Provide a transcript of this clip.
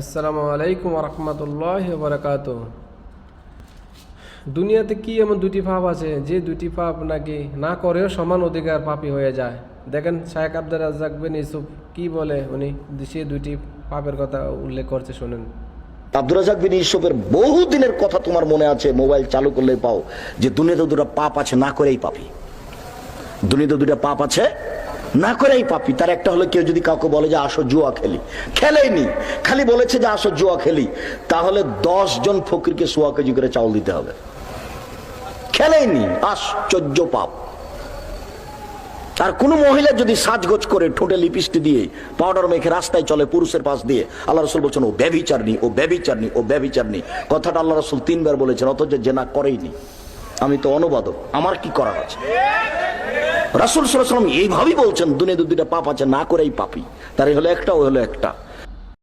আসসালামু আলাইকুম রহমতুল্লাহ বরকাত দুনিয়াতে কি এমন দুটি পাপ আছে? যে দুটি পাপ নাকি না করেও সমান অধিকার পাপী হয়ে যায়। দেখেন শায়েক আব্দুল রাজ্জাক বিন ইউসুফ কি বলে? উনি সে দুটি পাপের কথা উল্লেখ করছে, শুনেন। আব্দুর রাজাক বিন ইসুফের বহু দিনের কথা তোমার মনে আছে, মোবাইল চালু করলে পাও, যে দুনিয়াতে দুটো পাপ আছে, না করেই পাপি। দুনিয়াতে দুটো পাপ আছে না করেই পাপি। তার একটা হলো কেউ যদি কাউকে বলে যে আসো জুয়া খেলি। খেলেইনি খালি বলেছে যে আসো জুয়া খেলি। তাহলে দশ জন ফকিরকে সোয়া কেজি করে চাউল দিতে হবে। খেলেইনি আশ্চর্য পাপ। আর কোন মহিলা যদি সাজগোজ করে ঠোঁটে লিপিস্টি দিয়ে পাউডার মেখে রাস্তায় চলে পুরুষের পাশ দিয়ে, আল্লাহ রসুল বলছেন, ও ব্যবিচারনি ও ব্যবিচারনি ও ব্যবিচারনি কথাটা আল্লাহ রসুল তিনবার বলেছেন, অথচ জেনা করেইনি আমি তো অনুবাদক, আমার কি করার আছে? রাসুল সাল্লাম এইভাবেই বলছেন দুনে দুটা পাপ আছে, না করেই পাপি। তার হলো একটা ওই হলো একটা।